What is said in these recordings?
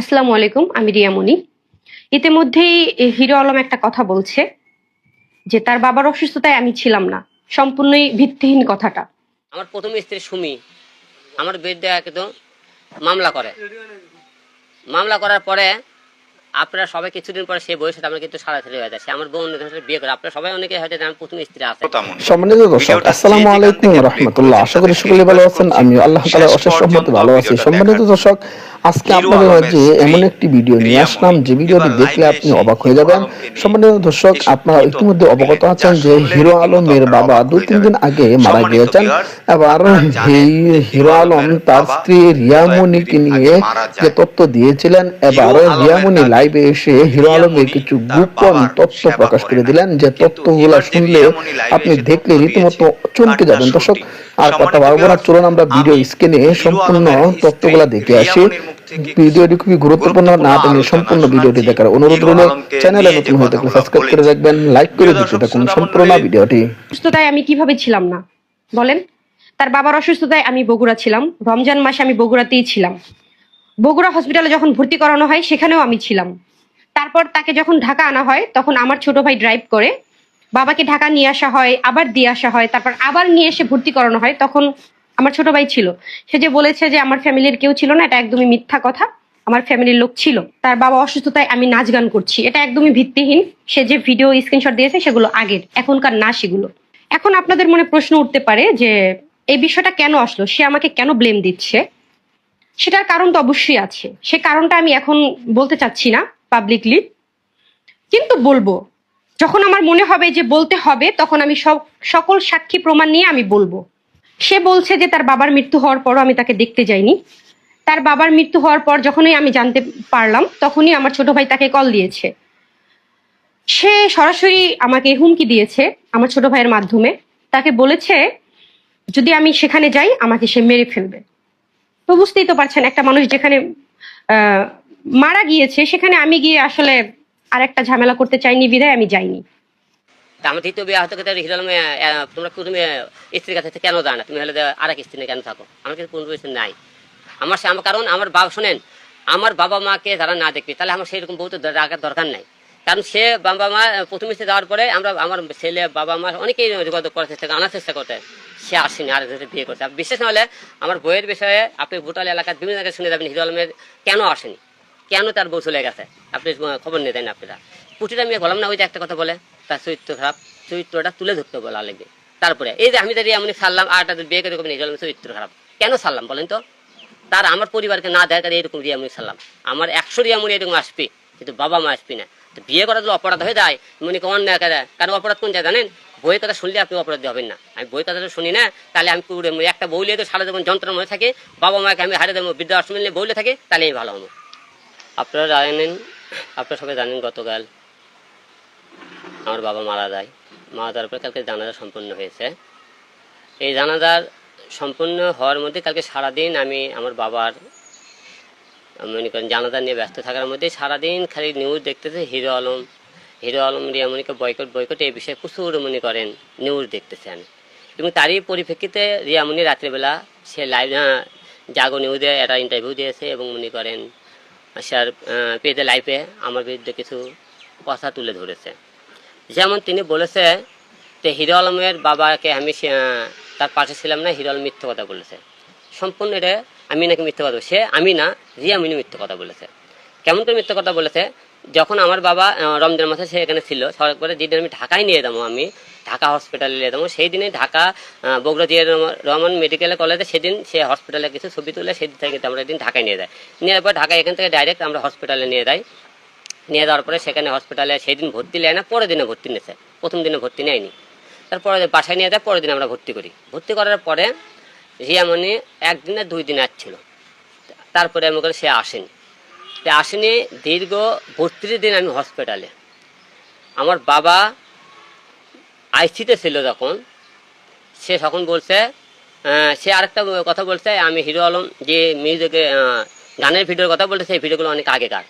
আসসালামু আলাইকুম আমি রিয়ামণি ইতিমধ্যেই হিরো আলম একটা কথা বলছে যে তার বাবার অসুস্থতায় আমি ছিলাম না সম্পূর্ণই ভিত্তিহীন কথাটা। আমার প্রথম স্ত্রী সুমি আমার বিরুদ্ধে একদম মামলা করে। মামলা করার পরে আপনারা সবাই কিছুদিন পরে সে বয়সে আমরা কিন্তু সারাসারি হয়ে যায়। সে আমার বোন সাথে বিয়ে করে আপনারা সবাই অনেকে হয়তো জানেন প্রথম স্ত্রী আছে। সম্মানিত দর্শক আসসালামু আলাইকুম রহমতুল্লাহ। আশা করি সকলে ভালো আছেন। আমি আল্লাহ তাআলার অশেষ রহমতে ভালো আছি। সম্মানিত দর্শক আজকে আপনাদের মাঝে এমন একটি ভিডিও নিয়ে আসলাম যে ভিডিওটি দেখলে আপনি অবাক হয়ে যাবেন। সম্মানিত দর্শক আপনারা ইতিমধ্যে অবগত আছেন যে হিরো আলমের বাবা দু তিন দিন আগে মারা গিয়েছেন। এবার হিরো আলম তার স্ত্রী রিয়ামণিকে নিয়ে যে তথ্য দিয়েছিলেন এবার রিয়ামণি লাইভে এসে হিরো আলমের কিছু গোপন তথ্য প্রকাশ করে দিলেন যে তথ্যগুলো শুনলে আপনি দেখলে রীতিমতো চমকে যাবেন। দর্শক আর কথা বারবো না চলুন আমরা ভিডিও স্ক্রিনে সম্পূর্ণ তথ্যগুলো দেখে আসি। ভিডিওটি খুবই গুরুত্বপূর্ণ না টেনে সম্পূর্ণ ভিডিওটি দেখার অনুরোধ রইল। চ্যানেলে নতুন হয়ে থাকলে সাবস্ক্রাইব করে রাখবেন লাইক করে দিতে থাকুন সম্পূর্ণ ভিডিওটি অসুস্থতায় আমি কীভাবে ছিলাম না? বলেন। তার বাবার অসুস্থতায় আমি বগুড়া ছিলাম। রমজান মাসে আমি বগুড়াতেই ছিলাম। বগুড়া হসপিটালে যখন ভর্তি করানো হয় সেখানেও আমি ছিলাম। তারপর তাকে যখন ঢাকা আনা হয় তখন আমার ছোট ভাই ড্রাইভ করে বাবাকে ঢাকা নিয়ে আসা হয়, আবার দিয়ে আসা হয়, তারপর আবার নিয়ে এসে ভর্তি করানো হয়। তখন আমার ছোট ভাই ছিল। সে যে বলেছে যে আমার ফ্যামিলির কেউ ছিল না, এটা একদমই মিথ্যা কথা। আমার ফ্যামিলির লোক ছিল। তার বাবা অসুস্থতায় আমি নাচ গান করছি। এটা একদমই ভিত্তিহীন। সে যে ভিডিও স্ক্রিনশট দিয়েছে, সেগুলো আগের, এখনকার না সেগুলো। এখন আপনাদের মনে প্রশ্ন উঠতে পারে যে এই বিষয়টা কেন আসলো? সে আমাকে কেন ব্লেম দিচ্ছে? সেটার কারণ তো অবশ্যই আছে। সে কারণটা আমি এখন বলতে চাচ্ছি না পাবলিকলি কিন্তু বলব যখন আমার মনে হবে যে বলতে হবে, তখন আমি সব, সকল সাক্ষী প্রমাণ নিয়ে আমি বলব। সে বলছে যে তার বাবার মৃত্যু হওয়ার পরও আমি তাকে দেখতে যাইনি। তার বাবার মৃত্যু হওয়ার পর যখনই আমি জানতে পারলাম, তখনই আমার ছোট ভাই তাকে কল দিয়েছে। সে সরাসরি আমাকে হুমকি দিয়েছে আমার ছোট ভাইয়ের মাধ্যমে। তাকে বলেছে, যদি আমি সেখানে যাই, আমাকে সে মেরে ফেলবে। তো বুঝতেই তো পারছেন, একটা মানুষ যেখানে মারা গিয়েছে, সেখানে আমি গিয়ে আসলে আর একটা ঝামেলা করতে চাইনি বিধায় আমি যাইনি। আমার দ্বিতীয় বিয়ে হতে হিরো আলমে, তোমরা তুমি স্ত্রীর কাছে কেন জানো না? তুমি হলে আর এক স্ত্রী কেন থাকো? আমার কাছে কোনো কিছু নাই। আমার আমার কারণ আমার বাবা শোনেন আমার বাবা মাকে যারা না দেখবে তাহলে আমার সেরকম বহুত রাখার দরকার নাই। কারণ সে বাবা মা প্রথম স্ত্রী যাওয়ার পরে আমরা আমার ছেলে বাবা মা অনেকেই যোগাযোগ করার চেষ্টা আনার চেষ্টা করতে। সে আসেনি আর বিয়ে করতে। বিশেষ নাহলে আমার বইয়ের বিষয়ে আপনি ভোটাল এলাকার বিভিন্ন জায়গায় শুনে যাবেন হিরো আলমের কেন আসেনি? কেন তার বউ চলে গেছে? আপনি খবর নিয়ে দেন আপনারা। পুটিটা আমি বললাম না ওই যে একটা কথা বলে, তার চরিত্র খারাপ, চরিত্রটা তুলে ধরতে বলা লাগবে তারপরে, এই যে আমি যদি এমনি ছাড়লাম, আর তাদের বিয়ে করে নিয়ে গেলাম, চরিত্র খারাপ। কেন ছাড়লাম বলেন তো? তার আমার পরিবারকে না দেয়, তার এরকম রিয়ামনি ছাড়লাম। আমার একশো রিয়ামনি এরকম আসবে, কিন্তু বাবা মা আসবি না। তো বিয়ে করা যদি অপরাধ হয়ে যায় মনে করেন না কেন কারণ অপরাধ কোন যায় জানেন? বইয়ের কথা শুনলে আপনি অপরাধী হবেন না। আমি বইয়ের কথা তো শুনি না, তাহলে আমি একটা বইলে তো সারা জীবন যন্ত্রণা মনে থাকে, বাবা মাকে আমি হারিয়ে দেবো, বৃদ্ধাশ্রম বইলে থাকে, তাহলে আমি ভালো হব। আপনারা জানেন আপনারা সবাই জানেন গতকাল আমার বাবা মারা যায়। মারা যাওয়ার পরে কালকে জানাজা সম্পন্ন হয়েছে। এই জানাজার সম্পূর্ণ হওয়ার মধ্যে কালকে সারাদিন আমি আমার বাবার, মনে করেন জানাজা নিয়ে ব্যস্ত থাকার মধ্যে সারাদিন খালি নিউজ দেখতেছে, হিরো আলম হিরো আলম রিয়ামণিকে বয়কট বয়কট এই বিষয়ে প্রচুর মনে করেন নিউজ দেখতেছে আমি। এবং তারই পরিপ্রেক্ষিতে রিয়ামণি রাত্রিবেলা সে লাইভ জাগো নিউজে একটা ইন্টারভিউ দিয়েছে এবং মনে করেন স্যার পেজে লাইফে আমার বিরুদ্ধে কিছু কথা তুলে ধরেছে। যেমন তিনি বলেছে যে হিরো আলমের বাবাকে আমি তার পাশে ছিলাম না, হিরো আলম মিথ্যে কথা বলেছে। সম্পূর্ণ এটা আমি নাকি মিথ্যে কথা। সে আমি না রিয়ামিনী মিথ্যে কথা বলেছে। কেমন করে মিথ্যে কথা বলেছে? যখন আমার বাবা রমজান মাসে সে এখানে ছিল, সড়ক করে যেদিন আমি ঢাকায় নিয়ে যাব আমি ঢাকা হসপিটালে নিয়ে যাব সেই দিনে ঢাকা বগুড়া জিয়া রহমান- মেডিকেল কলেজে সেদিন সে হসপিটালে কিছু ছবি তুলে সেদিন থেকে আমরা একদিন ঢাকায় নিয়ে যাই। নেওয়ার পর ঢাকায় এখান থেকে ডাইরেক্ট আমরা হসপিটালে নিয়ে যাই। নিয়ে যাওয়ার পরে সেখানে হসপিটালে সেই দিন ভর্তি নেয় না, পরের দিনে ভর্তি নিয়েছে। প্রথম দিনে ভর্তি নেয়নি। তারপরে বাসায় নিয়ে যায়, পরের দিন আমরা ভর্তি করি। ভর্তি করার পরে রিয়ামণি একদিনে দুই দিন আসছিল। তারপরে আমি করে সে আসেনি। আসেনি, দীর্ঘ বত্রিশ দিন আমি হসপিটালে আমার বাবা আইসিতে ছিল যখন, সে তখন বলছে সে আরেকটা কথা বলছে, আমি হিরো আলম যে মিউজিকে গানের ভিডিওর কথা বলছে, সেই ভিডিওগুলো অনেক আগেকার।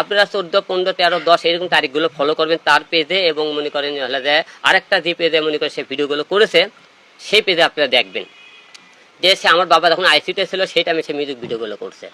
আপনারা চোদ্দ, পনেরো, তেরো, দশ এরকম তারিখগুলো ফলো করবেন তার পেজে এবং মনে করেন হলে যে আরেকটা যে পেজে মনে করেন সে ভিডিওগুলো করেছে, সেই পেজে আপনারা দেখবেন। যে সে আমার বাবা যখন আইসিতে ছিল, সেই টাইমে সে মিউজিক ভিডিওগুলো করছে।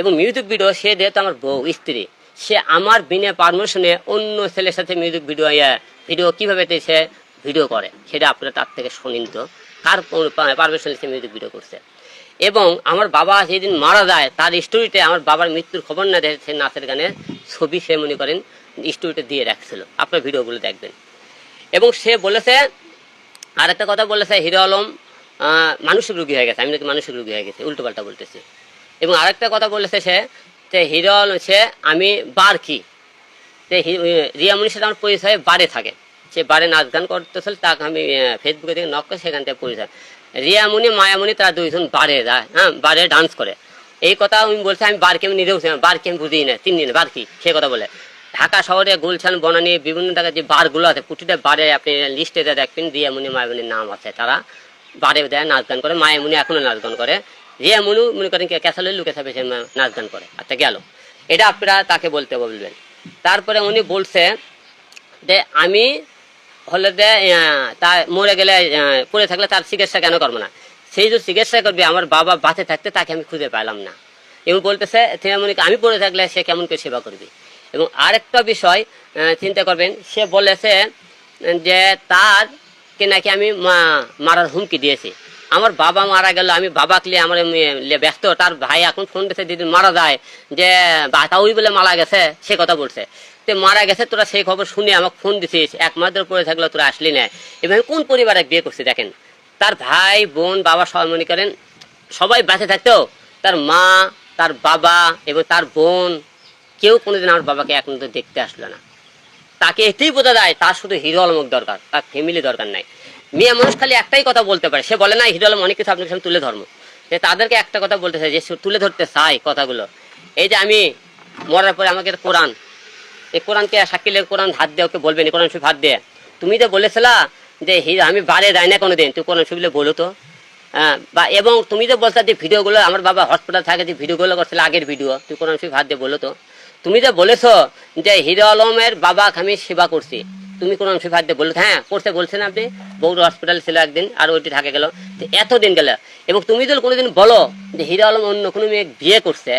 এবং মিউজিক ভিডিও সে যেহেতু আমার বউ, স্ত্রী, সে আমার বিনা পারমিশনে অন্য ছেলের সাথে মিউজিক ভিডিও ভিডিও কীভাবে সে ভিডিও করে। সেটা আপনারা তার থেকে শুনিন তো কার পারমিশনে সে মিউজিক ভিডিও করছে। এবং আমার বাবা যেদিন মারা যায়, তার স্টোরিতে আমার বাবার মৃত্যুর খবর না দেয় সে নাচের গানের ছবি সে মনে করেন স্টোরিতে দিয়ে রাখছিল। আপনার ভিডিওগুলো দেখবেন। এবং সে বলেছে আর একটা কথা বলেছে, হিরো আলম মানসিক রোগী হয়ে গেছে। আমি নাকি মানসিক রুগী হয়ে গেছে। উল্টো পাল্টা বলতেছে। এবং আরেকটা কথা বলেছে সে যে হিরো আলম, সে আমি বার কি? যে রিয়ামণির সাথে আমার পরিচয় বারে থাকে। সে বারে নাচ গান করতেছিল, তাকে আমি ফেসবুকে থেকে নক করে সেখান থেকে পরিচয় রিয়ামণি মায়ামণি তারা দুইজন বারে যায় হ্যাঁ বারে ডান্স করে। এই কথা আমি বলছি, আমি বারকে আমি নিজেও বারকে আমি বুঝি না, তিন দিন, বার কি? সে কথা বলে। ঢাকা শহরে গুলশান, বনানী, বিভিন্ন জায়গায় যে বারগুলো আছে, প্রতিটা বারে আপনি লিস্টে দেখবেন রিয়ামণি মায়ামণির নাম আছে, তারা বারে দেয় নাচ গান করে মায়ামণি এখনও নাচ গান করে। রিয়ামণি মনে করেন ক্যাসালের লুকে থাকবে সে নাচ গান করে আচ্ছা গেল। এটা আপনারা তাকে বলতে বলবেন। তারপরে উনি বলছে যে, আমি হলে তা মরে গেলে পড়ে থাকলে তার চিকিৎসা কেন করব না? সেই যে চিকিৎসা করবে, আমার বাবা বাঁচে থাকতে তাকে আমি খুঁজে পেলাম না। এবং বলতেছে মনে আমি পড়ে থাকলে সে কেমন করে সেবা করবে? এবং আরেকটা বিষয় চিন্তা করবেন, সে বলেছে যে তার কে নাকি আমি মা- মারার হুমকি দিয়েছি। আমার বাবা মারা গেল, আমি বাবাকে নিয়ে আমার ব্যস্ত। তার ভাই এখন ফোন দিয়েছে, দিদি মারা যায়, যে বাতাউই বলে মারা গেছে, সে কথা বলছে। তো মারা গেছে, তোরা সেই খবর শুনে আমাকে ফোন দিছিস এক মাস ধরে পড়ে থাকল তোরা আসলি না। এবার কোন পরিবারে বিয়ে করছে দেখেন? তার ভাই, বোন, বাবা সবাই মনে করেন, সবাই বেঁচে থাকতো। তার মা, তার বাবা, এবং তার বোন, কেউ কোনোদিন আমার বাবাকে এখন তো দেখতে আসলো না। তাকে এতেই বোঝা যায়, তার শুধু হিরো আলমক দরকার, তার ফ্যামিলি দরকার নাই। মেয়ে মানুষ খালি একটাই কথা বলতে পারে, সে বলে না, হিরো আলম অনেক কিছু আপনার সামনে তুলে ধর্ম। যে তাদেরকে একটা কথা বলতে চাই যে তুলে ধরতে চাই কথাগুলো। এই যে আমি, মরার পরে আমাকে কোরআন এই কোরআনকে সাক্ষী লেগে কোরআন হাত দিয়ে ওকে বলবেন কোরআন শরীফ হাত দিয়ে। তুমি তো বলেছিলা যে আমি বারে যাই না কোনো দিন তুই কোরআন শরীফলে বলো তো। বা এবং তুমি যে বলছো যে ভিডিওগুলো, আমার বাবা হসপিটাল থাকে, যে ভিডিওগুলো করছিল, আগের ভিডিও তুই কোরআন শরীফ হাত দিয়ে বলো তো। তুমি যে বলেছ যে হিরো আলমের বাবা আমি সেবা করছি তুমি কোরআন শরীফ হাত দিয়ে হ্যাঁ করতে বলছেন আপনি বৌর হসপিটাল ছিল একদিন, আর ওইটি থাকে গেল। এতদিন গেল। এবং তুমি যদি কোনোদিন বলো যে হিরো আলম অন্য কোনো মেয়ে বিয়ে করছে,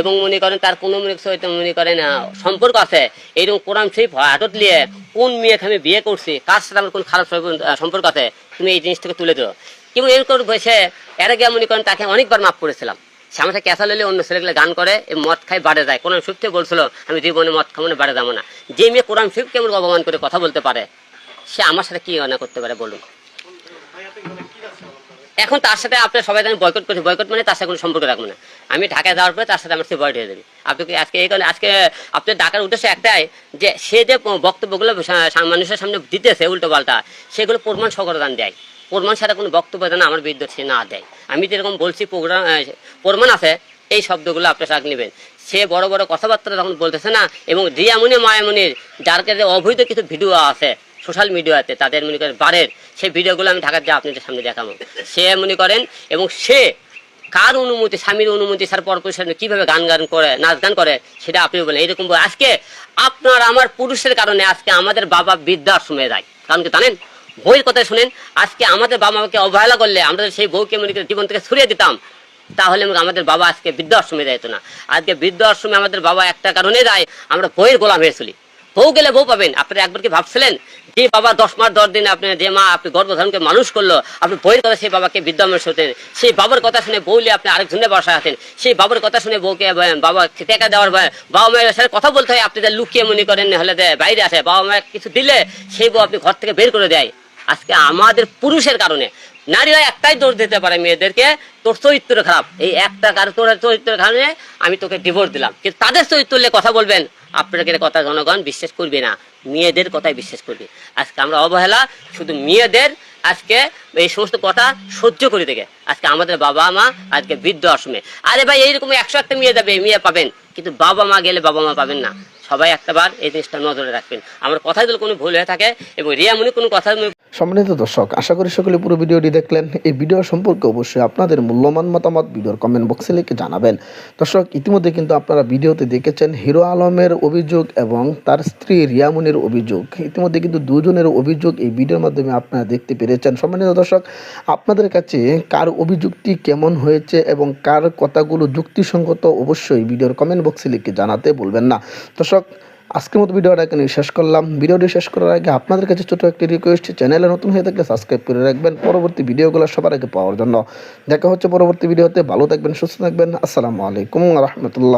এবং মনে করেন তার কোনো সহিত মনে করেন সম্পর্ক আছে, এইরকম কোরআন শরীফ হাটত নিয়ে কোন মেয়েকে আমি বিয়ে করছি, কার সাথে আমার কোন খারাপ সম্পর্ক আছে, তুমি এই জিনিসটাকে তুলে দিও কিন্তু এরকম বসে, এর আগে মনে করেন তাকে অনেকবার মাফ করেছিলাম। সে আমাকে ক্যাসা লইলে অন্য ছেলেগুলো গান করে এই মদ খাই বাড়ে যায়। কোরআন শিব থেকে বলছিল, আমি জীবনে মদ খাব না, বাড়ে যাব না। যে মেয়ে কোরআন শিব কেমন অপমান করে কথা বলতে পারে, সে আমার সাথে কি অন্যায় করতে পারে বলুন। এখন তার সাথে আপনার সবাই আমি বয়কট করছি। বয়কট মানে তার সাথে কোনো সম্পর্ক রাখব না। আমি ঢাকায় যাওয়ার পরে তার সাথে আমার সে বয়কট হয়ে যাবে। আপনি কি আজকে এই কারণে আজকে আপনার ডাকার উদ্দেশ্য একটাই যে সে যে বক্তব্যগুলো মানুষের সামনে দিতেছে উল্টো পাল্টা সেগুলো প্রমাণ সকরদান দেয়। প্রমাণ ছাড়া কোনো বক্তব্য যেন আমার বিরুদ্ধে না দেয়। আমি যেরকম বলছি, প্রোগ্রাম প্রমাণ আছে, এই শব্দগুলো আপনার সাথে নেবেন। সে বড় বড় কথাবার্তা যখন বলতেছে না, এবং রিয়ামণি, মায়ামণির যার কাছে অবৈধ কিছু ভিডিও আছে সোশ্যাল মিডিয়াতে তাদের মনে করেন বারের, সেই ভিডিওগুলো আমি ঢাকার দিয়ে আপনাদের সামনে দেখাবো। সে মনে করেন, এবং সে কার অনুমতি, স্বামীর অনুমতি স্যার পরপুরুষের সামনে কীভাবে গান গান করে, নাচ গান করে, সেটা আপনি বলেন। এরকম আজকে আপনার আমার পুরুষের কারণে আজকে আমাদের বাবা বৃদ্ধাশ্রমে যায়। কারণ কি জানেন? বইয়ের কথা শুনেন আজকে আমাদের বাবা মাকে অবহেলা করলে আমরা সেই বউকে মনে জীবন থেকে সরিয়ে দিতাম তাহলে আমাদের বাবা আজকে বৃদ্ধাশ্রমে যেত না। আজকে বৃদ্ধাশ্রমে আমাদের বাবা একটা কারণে যায় আমরা বইয়ের গোলাম হয়ে চলি। বউ গেলে বউ পাবেন আপনারা একবার কি ভাবছিলেন? যে বাবা দশ মাস দশ দিন আপনি যে মা আপনি গর্ভধারণকে মানুষ করল আপনি বইয়ের কথা সেই বাবাকে বিদ্যাময় হতেন সেই বাবার কথা শুনে বউলে আপনি আরেকজনের বাসায় আছেন সেই বাবার কথা শুনে বউকে বাবা টেকা দেওয়ার ভয়, বাবা মায়ের সাথে কথা বলতে হয় আপনি যে লুকিয়ে মনে করেন হলে বাইরে আসে বাবা মায়ের কিছু দিলে সেই বউ আপনি ঘর থেকে বের করে দেয়। আজকে আমাদের পুরুষের কারণে। নারীরা একটাই দোষ দিতে পারে মেয়েদেরকে, তোর চরিত্র খারাপ। এই একটা কারণ তোর চরিত্রের কারণে আমি তোকে ডিভোর্স দিলাম। কিন্তু তাদের চরিত্র কথা বলবেন আপনাদের কথা জনগণ বিশ্বাস করবে না। মেয়েদের কথাই বিশ্বাস করবে। আজকে আমরা অবহেলা, শুধু মেয়েদের আজকে এই সমস্ত কথা সহ্য করে থেকে আজকে আমাদের বাবা মা, আজকে বৃদ্ধ আশ্রমে। আরে ভাই, এইরকম একশো একটা মেয়ে যাবে মেয়ে পাবেন। কিন্তু বাবা মা গেলে বাবা মা পাবেন না। সবাই একটাবার এই জিনিসটা নজরে রাখবেন। আমার কথায় যদি কোনো ভুল হয়ে থাকে এবং রিয়ামনি কোনো কথা সম্মানিত দর্শক, আশা করি সকলে পুরো ভিডিওটি দেখলেন। এই ভিডিও সম্পর্কে অবশ্যই আপনাদের মূল্যবান মতামত ভিডিওর কমেন্ট বক্সে লিখে জানাবেন। দর্শক, ইতিমধ্যে কিন্তু আপনারা ভিডিওতে দেখেছেন হিরো আলমের অভিযোগ এবং তার স্ত্রী রিয়ামনির অভিযোগ। ইতিমধ্যে কিন্তু দুজনের অভিযোগ এই ভিডিওর মাধ্যমে আপনারা দেখতে পেরেছেন। সম্মানিত দর্শক, আপনাদের কাছে কার অভিযোগটি কেমন হয়েছে এবং কার কথাগুলো যুক্তিসঙ্গত অবশ্যই ভিডিওর কমেন্ট বক্সে লিখে জানাতে বলবেন না। দর্শক, আজকের মতো ভিডিওটা এখানে শেষ করলাম। ভিডিওটি শেষ করার আগে আপনাদের কাছে ছোটো একটি রিকোয়েস্ট চ্যানেলে নতুন হয়ে থাকলে সাবস্ক্রাইব করে রাখবেন। পরবর্তী ভিডিওগুলো সবার আগে পাওয়ার জন্য। দেখা হচ্ছে পরবর্তী ভিডিওতে। ভালো থাকবেন, সুস্থ থাকবেন। আসসালামু আলাইকুম রহমতুল্লাহ।